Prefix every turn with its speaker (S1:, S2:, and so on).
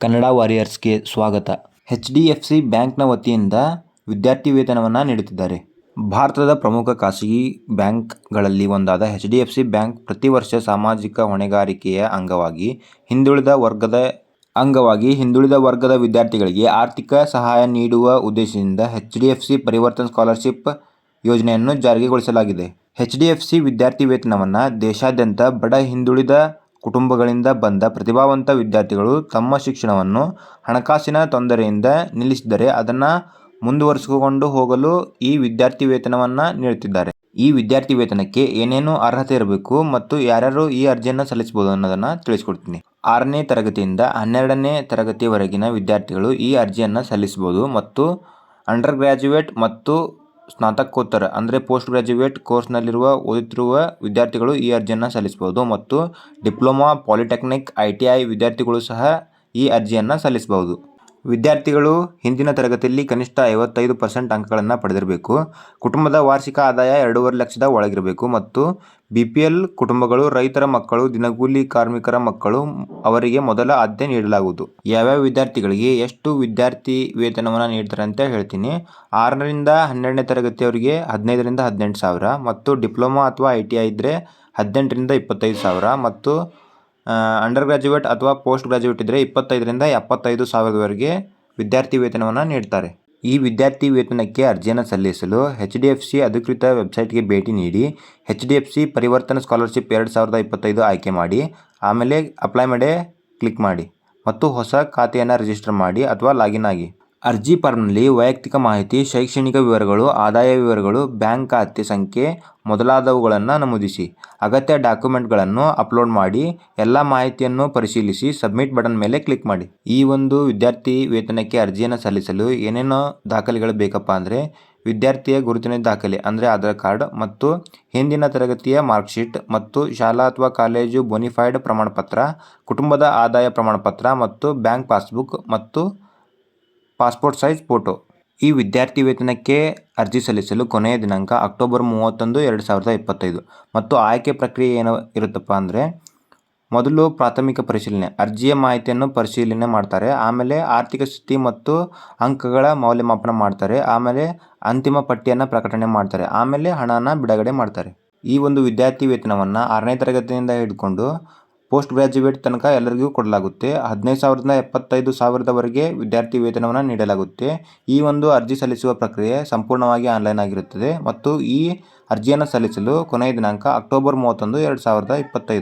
S1: ಕನ್ನಡ ವಾರಿಯರ್ಸ್ಗೆ ಸ್ವಾಗತ. H D F C ಬ್ಯಾಂಕ್ನ ವತಿಯಿಂದ ವಿದ್ಯಾರ್ಥಿ ವೇತನವನ್ನು ನೀಡುತ್ತಿದ್ದಾರೆ. ಭಾರತದ ಪ್ರಮುಖ ಖಾಸಗಿ ಬ್ಯಾಂಕ್ಗಳಲ್ಲಿ ಒಂದಾದ H D F C bank ಪ್ರತಿ ವರ್ಷ ಸಾಮಾಜಿಕ ಹೊಣೆಗಾರಿಕೆಯ ಅಂಗವಾಗಿ ಹಿಂದುಳಿದ ವರ್ಗದ, ಅಂಗವಾಗಿ ಹಿಂದುಳಿದ ವರ್ಗದ ವಿದ್ಯಾರ್ಥಿಗಳಿಗೆ ಆರ್ಥಿಕ ಸಹಾಯ ನೀಡುವ ಉದ್ದೇಶದಿಂದ H D F C Parivartan scholarship ಯೋಜನೆಯನ್ನು ಜಾರಿಗೊಳಿಸಲಾಗಿದೆ ಎಚ್ ಡಿ ಎಫ್ ಸಿ ವಿದ್ಯಾರ್ಥಿ ವೇತನವನ್ನು ದೇಶಾದ್ಯಂತ ಬಡ ಹಿಂದುಳಿದ ಕುಟುಂಬಗಳಿಂದ ಬಂದ ಪ್ರತಿಭಾವಂತ ವಿದ್ಯಾರ್ಥಿಗಳು ತಮ್ಮ ಶಿಕ್ಷಣವನ್ನು ಹಣಕಾಸಿನ ತೊಂದರೆಯಿಂದ ನಿಲ್ಲಿಸಿದರೆ ಅದನ್ನು ಮುಂದುವರಿಸಿಕೊಂಡು ಹೋಗಲು ಈ ವಿದ್ಯಾರ್ಥಿ ವೇತನವನ್ನು ನೀಡುತ್ತಿದ್ದಾರೆ. ಈ ವಿದ್ಯಾರ್ಥಿ ವೇತನಕ್ಕೆ ಏನೇನು ಅರ್ಹತೆ ಇರಬೇಕು ಮತ್ತು ಯಾರ್ಯಾರು ಈ ಅರ್ಜಿಯನ್ನು ಸಲ್ಲಿಸಬಹುದು ಅನ್ನೋದನ್ನು ತಿಳಿಸ್ಕೊಡ್ತೀನಿ. ಆರನೇ ತರಗತಿಯಿಂದ ಹನ್ನೆರಡನೇ ತರಗತಿಯವರೆಗಿನ ವಿದ್ಯಾರ್ಥಿಗಳು ಈ ಅರ್ಜಿಯನ್ನು ಸಲ್ಲಿಸಬಹುದು ಮತ್ತು ಅಂಡರ್ ಗ್ರ್ಯಾಜುಯೇಟ್ ಮತ್ತು ಸ್ನಾತಕೋತ್ತರ, ಅಂದರೆ ಪೋಸ್ಟ್ ಗ್ರ್ಯಾಜುಯೇಟ್ ಕೋರ್ಸ್ನಲ್ಲಿರುವ ಓದುತ್ತಿರುವ ವಿದ್ಯಾರ್ಥಿಗಳು ಈ ಅರ್ಜಿಯನ್ನು ಸಲ್ಲಿಸಬಹುದು ಮತ್ತು diploma polytechnic I T I ವಿದ್ಯಾರ್ಥಿಗಳು ಸಹ ಈ ಅರ್ಜಿಯನ್ನು ಸಲ್ಲಿಸಬಹುದು. ವಿದ್ಯಾರ್ಥಿಗಳು ಹಿಂದಿನ ತರಗತಿಯಲ್ಲಿ ಕನಿಷ್ಠ ಐವತ್ತೈದು ಪರ್ಸೆಂಟ್ ಅಂಕಗಳನ್ನು ಪಡೆದಿರಬೇಕು. ಕುಟುಂಬದ ವಾರ್ಷಿಕ ಆದಾಯ ಎರಡೂವರೆ ಲಕ್ಷದ ಒಳಗಿರಬೇಕು ಮತ್ತು ಬಿ ಪಿ ಎಲ್ ಕುಟುಂಬಗಳು, ರೈತರ ಮಕ್ಕಳು, ದಿನಗೂಲಿ ಕಾರ್ಮಿಕರ ಮಕ್ಕಳು ಅವರಿಗೆ ಮೊದಲ ಆದ್ಯತೆ ನೀಡಲಾಗುವುದು. ಯಾವ್ಯಾವ ವಿದ್ಯಾರ್ಥಿಗಳಿಗೆ ಎಷ್ಟು ವಿದ್ಯಾರ್ಥಿ ವೇತನವನ್ನು ನೀಡ್ತಾರೆ ಅಂತ ಹೇಳ್ತೀನಿ. ಆರರಿಂದ ಹನ್ನೆರಡನೇ ತರಗತಿಯವರಿಗೆ ಹದಿನೈದರಿಂದ ಹದಿನೆಂಟು ಸಾವಿರ ಮತ್ತು ಡಿಪ್ಲೊಮಾ ಅಥವಾ ಐ ಟಿ ಐ ಇದ್ದರೆ ಹದಿನೆಂಟರಿಂದ ಇಪ್ಪತ್ತೈದು ಸಾವಿರ ಮತ್ತು ಅಂಡರ್ ಗ್ರ್ಯಾಜುಯೇಟ್ ಅಥವಾ ಪೋಸ್ಟ್ ಗ್ರಾಜುಯೇಟ್ ಇದ್ದರೆ ಇಪ್ಪತ್ತೈದರಿಂದ ಎಪ್ಪತ್ತೈದು ಸಾವಿರದವರೆಗೆ ವಿದ್ಯಾರ್ಥಿ ವೇತನವನ್ನು ನೀಡ್ತಾರೆ. ಈ ವಿದ್ಯಾರ್ಥಿ ವೇತನಕ್ಕೆ ಅರ್ಜಿಯನ್ನು ಸಲ್ಲಿಸಲು ಹೆಚ್ ಡಿ ಎಫ್ ಸಿ ಅಧಿಕೃತ ವೆಬ್ಸೈಟ್ಗೆ ಭೇಟಿ ನೀಡಿ H D F C Parivartan scholarship ಎರಡು ಸಾವಿರದ ಇಪ್ಪತ್ತೈದು ಆಯ್ಕೆ ಮಾಡಿ, ಆಮೇಲೆ ಅಪ್ಲೈ ಮಾಡೇ ಕ್ಲಿಕ್ ಮಾಡಿ ಮತ್ತು ಹೊಸ ಖಾತೆಯನ್ನು ರಿಜಿಸ್ಟರ್ ಮಾಡಿ ಅಥವಾ ಲಾಗಿನ್ ಆಗಿ. ಅರ್ಜಿ ಫಾರ್ಮ್ನಲ್ಲಿ ವೈಯಕ್ತಿಕ ಮಾಹಿತಿ, ಶೈಕ್ಷಣಿಕ ವಿವರಗಳು, ಆದಾಯ ವಿವರಗಳು, ಬ್ಯಾಂಕ್ ಖಾತೆ ಸಂಖ್ಯೆ ಮೊದಲಾದವುಗಳನ್ನು ನಮೂದಿಸಿ. ಅಗತ್ಯ ಡಾಕ್ಯುಮೆಂಟ್ಗಳನ್ನು ಅಪ್ಲೋಡ್ ಮಾಡಿ, ಎಲ್ಲ ಮಾಹಿತಿಯನ್ನು ಪರಿಶೀಲಿಸಿ ಸಬ್ಮಿಟ್ ಬಟನ್ ಮೇಲೆ ಕ್ಲಿಕ್ ಮಾಡಿ. ಈ ಒಂದು ವಿದ್ಯಾರ್ಥಿ ವೇತನಕ್ಕೆ ಅರ್ಜಿಯನ್ನು ಸಲ್ಲಿಸಲು ಏನೇನೋ ದಾಖಲೆಗಳು ಬೇಕಪ್ಪ ಅಂದರೆ, ವಿದ್ಯಾರ್ಥಿಯ ಗುರುತಿನ ದಾಖಲೆ ಅಂದರೆ ಆಧಾರ್ ಕಾರ್ಡ್ ಮತ್ತು ಹಿಂದಿನ ತರಗತಿಯ ಮಾರ್ಕ್ಶೀಟ್ ಮತ್ತು ಶಾಲಾ ಅಥವಾ ಕಾಲೇಜು ಬೋನಿಫೈಡ್ ಪ್ರಮಾಣಪತ್ರ, ಕುಟುಂಬದ ಆದಾಯ ಪ್ರಮಾಣಪತ್ರ ಮತ್ತು ಬ್ಯಾಂಕ್ ಪಾಸ್ಬುಕ್ ಮತ್ತು ಪಾಸ್ಪೋರ್ಟ್ ಸೈಜ್ ಫೋಟೋ. ಈ ವಿದ್ಯಾರ್ಥಿ ವೇತನಕ್ಕೆ ಅರ್ಜಿ ಸಲ್ಲಿಸಲು ಕೊನೆಯ ದಿನಾಂಕ ಅಕ್ಟೋಬರ್ ಮೂವತ್ತೊಂದು, ಎರಡು ಸಾವಿರದ ಇಪ್ಪತ್ತೈದು. ಮತ್ತು ಆಯ್ಕೆ ಪ್ರಕ್ರಿಯೆ ಏನು ಇರುತ್ತಪ್ಪ ಅಂದರೆ, ಮೊದಲು ಪ್ರಾಥಮಿಕ ಪರಿಶೀಲನೆ, ಅರ್ಜಿಯ ಮಾಹಿತಿಯನ್ನು ಪರಿಶೀಲನೆ ಮಾಡ್ತಾರೆ, ಆಮೇಲೆ ಆರ್ಥಿಕ ಸ್ಥಿತಿ ಮತ್ತು ಅಂಕಗಳ ಮೌಲ್ಯಮಾಪನ ಮಾಡ್ತಾರೆ, ಆಮೇಲೆ ಅಂತಿಮ ಪಟ್ಟಿಯನ್ನು ಪ್ರಕಟಣೆ ಮಾಡ್ತಾರೆ, ಆಮೇಲೆ ಹಣನ ಬಿಡುಗಡೆ ಮಾಡ್ತಾರೆ. ಈ ಒಂದು ವಿದ್ಯಾರ್ಥಿ ವೇತನವನ್ನು ಆರನೇ ತರಗತಿಯಿಂದ ಹಿಡ್ಕೊಂಡು ಪೋಸ್ಟ್ ಗ್ರ್ಯಾಜುಯೇಟ್ ತನಕ ಎಲ್ಲರಿಗೂ ಕೊಡಲಾಗುತ್ತೆ. ಹದಿನೈದು ಸಾವಿರದಿಂದ ಎಪ್ಪತ್ತೈದು ಸಾವಿರದವರೆಗೆ ವಿದ್ಯಾರ್ಥಿ ವೇತನವನ್ನು ನೀಡಲಾಗುತ್ತೆ. ಈ ಒಂದು ಅರ್ಜಿ ಸಲ್ಲಿಸುವ ಪ್ರಕ್ರಿಯೆ ಸಂಪೂರ್ಣವಾಗಿ ಆನ್ಲೈನ್ ಆಗಿರುತ್ತದೆ ಮತ್ತು ಈ ಅರ್ಜಿಯನ್ನು ಸಲ್ಲಿಸಲು ಕೊನೆಯ ದಿನಾಂಕ ಅಕ್ಟೋಬರ್ ಮೂವತ್ತೊಂದು, ಎರಡು ಸಾವಿರದ ಇಪ್ಪತ್ತೈದು.